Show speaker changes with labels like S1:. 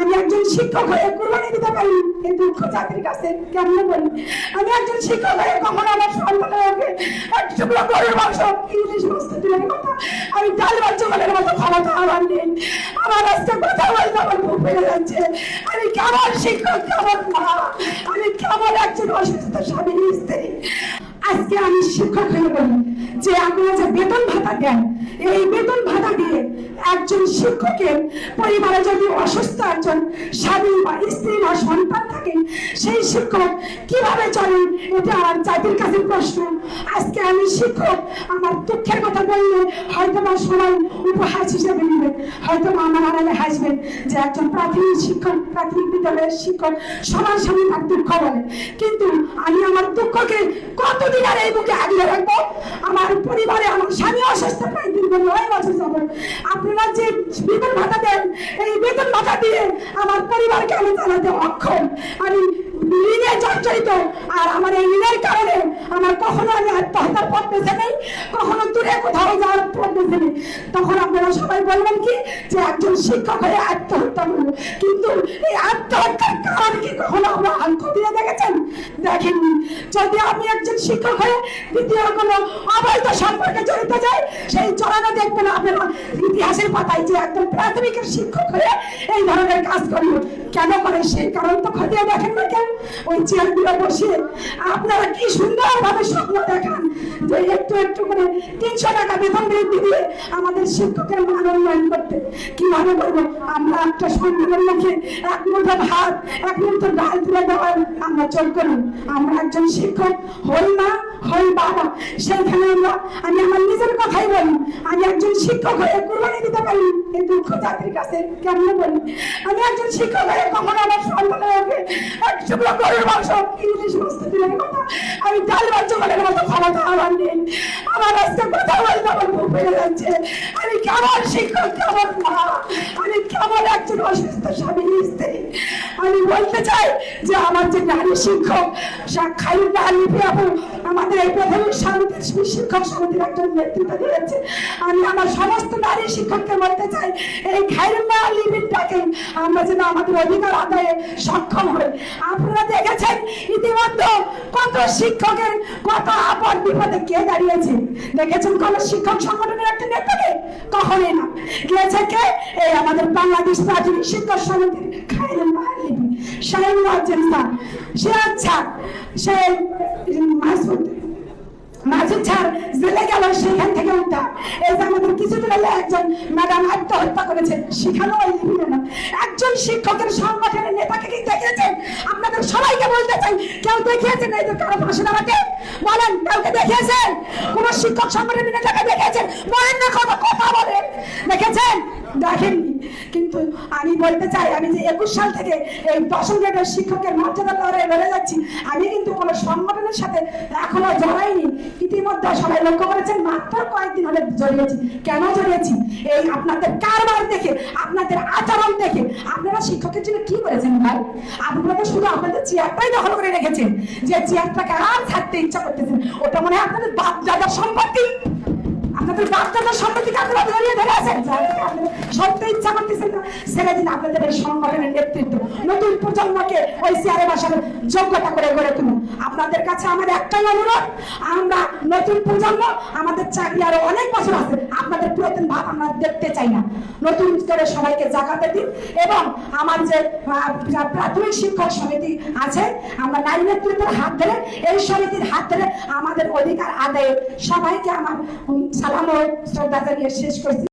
S1: আমি একজন শিক্ষক হয়ে কোরবানি দিতে পারি। এই দুঃখ জাতির কাছে কেমন বলি আমি একজন শিক্ষক হয়ে কখনো আমার সন্তানের ওকে এক টুকরো গরুর মাংস, ইংলিশ বস্তু দূরের কথা আমি ডাল বাচ্চা বলার মতো ক্ষমতা আমার নেই। আমার আজকে কথা বলতে আমার মুখ ফেলে যাচ্ছে। আমি কেমন শিক্ষক, কেমন মা? আমি কেমন একজন অসুস্থ স্বামী, স্ত্রী? আজকে আমি শিক্ষক হয়ে বলি যে আপনারা যে বেতন ভাতা দেন, এই বেতন ভাতা দিয়ে একজন শিক্ষকের পরিবারে যদি অসুস্থ একজন স্বামী বা স্ত্রী বা সন্তান থাকে, সেই শিক্ষক কীভাবে চলেন এটা আমার জাতির কাছে প্রশ্ন। আজকে আমি শিক্ষক, আমার দুঃখের কথা বললে হয়তো বা সবাই উপহাস হিসেবে নেবেন হয়তো আমার আড়ালে হাসবেন যে একজন প্রাথমিক শিক্ষক, প্রাথমিক বিদ্যালয়ের শিক্ষক, সবার সামনে তার দুঃখ বলে। কিন্তু আমি আমার দুঃখকে কতদিন আর এই বুকে আগলে রাখব? আমার পরিবারে আমার স্বামী অসুস্থ প্রায় দীর্ঘ নয় বছর যাব আপনারা যে বেতন ভাতা দেন, এই বেতন ভাতা দিয়ে আমার পরিবারকে আমি চালাতে অক্ষম। আমি ঋণে জর্জরিত। আর আমার এই ঋণের কারণে আমার কখনো আমি আত্মহত্যার পথ বেছে নেই, কখনো দূরে কোথাও যাওয়ার পথ বেছে নেই। তখন আপনারা সবাই বলবেন কি, যে একজন শিক্ষক হয়ে আত্মহত্যা করল। কিন্তু এই আত্মহত্যার কারণ কি কখনো আমরা আঙ্ক দিয়ে দেখেছেন? দেখেননি। যদি আমি একজন শিক্ষক হয়ে দ্বিতীয় কোনো অবৈধ সম্পর্কে জড়িত যাই সেই জড়ানো দেখবেন আপনারা ইতিহাসের পাতায় যে একদম প্রাথমিকের শিক্ষক হয়ে এই ধরনের কাজ করল কেন করে সেই কারণ তো খতিয়ে দেখেন না কেন? ওই চেয়ারগুলো বসিয়ে আপনারা কি সুন্দরভাবে স্বপ্ন দেখান যে একটু একটু করে তিনশো টাকা বেতন বৃদ্ধি দিয়ে আমাদের শিক্ষকের মান উন্নয়ন করতে। কীভাবে করব? আমরা একটা সম্মানের মুখে এক মুঠো ভাত, এক মুঠো ডাল তুলে দেওয়ার আমরা চল করি আমরা একজন শিক্ষক, হই মা, হই বাবা। সেইখানে আমরা, আমি আমার নিজের কথাই বলি, আমি একজন শিক্ষক হয়ে কোরবানি দিতে পারি। দুঃখ জাতির কাছে কেমন বলি আমি একজন শিক্ষক হয়ে আমার সন্তানের ওকে আমি আমার নেই। কথা বলতে আমার মুখ ফেলে যাচ্ছে। আমি কেমন শিক্ষক, কেমন মা? আমি কেমন একজন অসুস্থ স্বামী, স্ত্রী? আমি বলতে চাই যে আমার যে নারী শিক্ষক খাইরুল্লাহ লিপি আপু আমাদের এই প্রাথমিক সমিতির শিক্ষক সমিতির একজন নেতৃত্ব দিয়েছে আমি আমার সমস্ত নারী শিক্ষককে বলতে চাই, এই লিপির ডাকে আমরা যেন আমাদের অধিকার আদায়ে সক্ষম হই। আপনারা দেখেছেন ইতিমধ্যে কত শিক্ষকের কত আপদ বিপদে কে দাঁড়িয়েছে। দেখেছেন কোন শিক্ষক সংগঠনের একটা নেতাকে? কখনই না। গিয়েছে কে? এই আমাদের বাংলাদেশ প্রাথমিক শিক্ষক সমিতির খাইরুল্লাহ লিপি শাহিন মহাজেন স্যার সে আচ্ছা সে মাসুদ মাসুদ স্যার জেলে গেল, সেখান থেকে উঠা এই যে আমাদের কিছুদিন আগে একজন ম্যাডাম আত্মহত্যা করেছে, সেখানেও এই লিপিল না একজন শিক্ষকের সংগঠনের নেতাকে কি দেখিয়েছেন আপনাদের সবাইকে বলতে চাই, কেউ দেখিয়েছেন এই যে কারও পাশে দাঁড়াতে বলেন, কাউকে দেখিয়েছেন? কোন শিক্ষক সংগঠনের নেতাকে দেখিয়েছেন? বলেন না কত কথা বলেন। দেখেছেন? দেখেননি। কিন্তু আমি বলতে চাই, আমি যে একুশ সাল থেকে এই দশম গ্রেডের শিক্ষকের মর্যাদা লড়াই লড়ে যাচ্ছি, আমি কিন্তু কোনো সংগঠনের সাথে এখনও জড়াইনি। ইতিমধ্যে সবাই লক্ষ্য করেছেন, মাত্র কয়েকদিন হলে জড়িয়েছি। কেন জড়িয়েছি? এই আপনাদের কারবার দেখে, আপনাদের আচরণ দেখে। আপনারা শিক্ষকের জন্য কি করেছেন ভাই? আপনারা তো শুধু আপনাদের চেয়ারটাই দখল করে রেখেছেন। যে চেয়ারটাকে আর ছাড়তে ইচ্ছা করতেছেন, ওটা মনে হয় আপনাদের বাপ দাদার সম্পত্তি। আপনাদের বাচ্চাদের সম্পত্তিকে আপনারা ধরিয়ে ধরে আছেন? সত্যি ইচ্ছা করতেছেন না? ছেড়ে দিন আপনাদের এই সংগঠনের নেতৃত্ব। নতুন প্রজন্মকে ওই চেয়ারে বসার যোগ্যতা করে গড়ে তুলুন। আপনাদের কাছে আমার একটাই অনুরোধ, আমরা নতুন প্রজন্ম, আমাদের চাকরি আরও অনেক বছর আছে, আপনাদের পুরাতন ভাব আমরা দেখতে চাই না। নতুন করে সবাইকে জাগাতে দিন এবং আমার যে প্রাথমিক শিক্ষক সমিতি আছে, আমরা নারী নেতৃত্বের হাত ধরে, এই সমিতির হাত ধরে আমাদের অধিকার আদায়ে সবাইকে আমার Alamor, o senhor das alianças de